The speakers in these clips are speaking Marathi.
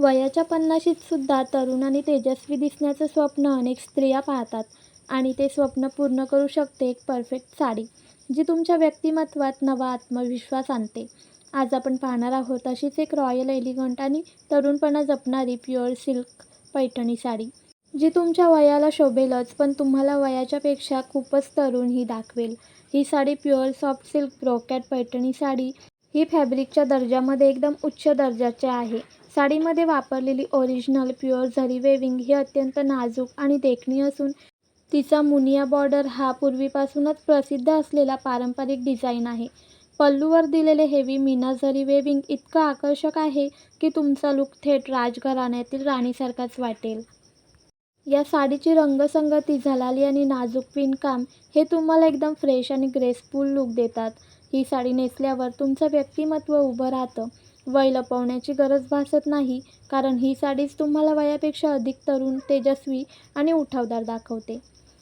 वयाच्या पन्नाशीत सुद्धा तरुण आणि तेजस्वी दिसण्याचं स्वप्न अनेक स्त्रिया पाहतात आणि ते स्वप्न पूर्ण करू शकते एक परफेक्ट साडी जी तुमच्या व्यक्तिमत्त्वात नवा आत्मविश्वास आणते. आज आपण पाहणार आहोत अशीच एक रॉयल एलिगंट आणि तरुणपणा जपणारी प्युअर सिल्क पैठणी साडी जी तुमच्या वयाला शोभेलच पण तुम्हाला वयाच्यापेक्षा खूपच तरुण ही दाखवेल. ही sari pure soft silk brocade Paithani sari ही फॅब्रिकच्या दर्जामध्ये एकदम उच्च दर्जाचे आहे. साडीमध्ये वापरलेली ओरिजिनल प्युअर झरी वेविंग ही अत्यंत नाजूक आणि देखणी असून तिचा मुनिया बॉर्डर हा पूर्वीपासूनच प्रसिद्ध असलेला पारंपरिक डिझाईन आहे. पल्लूवर दिलेले हेवी मीना झरी वेविंग इतकं आकर्षक आहे की तुमचा लुक थेट राजघराण्यातील राणीसारखाच वाटेल. या साडीची रंगसंगती झलाली आणि नाजूक विणकाम हे तुम्हाला एकदम फ्रेश आणि ग्रेसफुल लुक देतात. ही साडी नेसल्यावर तुमचं व्यक्तिमत्व उभं राहतं. वय लपवण्याची गरज भासत नाही कारण ही साडीच तुम्हाला वयापेक्षा अधिक तरुण तेजस्वी आणि उठावदार दाखवते.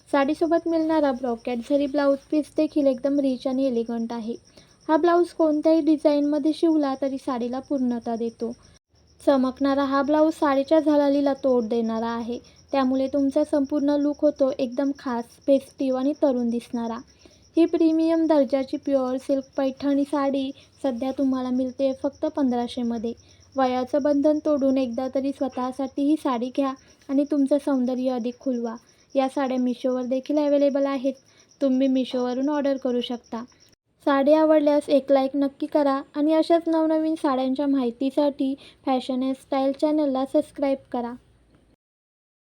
साडीसोबत मिळणारा ब्रॉकेट झरी ब्लाऊज पीस देखील एकदम रिच आणि एलिगंट आहे. हा ब्लाऊज कोणत्याही डिझाईनमध्ये शिवला तरी साडीला पूर्णता देतो. चमकणारा हा ब्लाऊज साडीच्या झलालीला तोड देणारा आहे. त्यामुळे तुमचा संपूर्ण लूक होतो एकदम खास फेस्टिव्ह आणि तरुण दिसणारा. ही प्रीमियम दर्जाची प्युअर सिल्क पैठणी साडी सध्या तुम्हाला मिळते फक्त पंधराशेमध्ये वयाचं बंधन तोडून एकदा तरी स्वतःसाठी ही साडी घ्या आणि तुमचं सौंदर्य अधिक खुलवा. या साड्या मिशोवर देखील अवेलेबल आहेत. तुम्ही मिशोवरून ऑर्डर करू शकता. साडी आवडल्यास एक लाईक नक्की करा आणि अशाच नवनवीन साड्यांच्या माहितीसाठी फॅशन अँड स्टाईल चॅनलला सबस्क्राईब करा.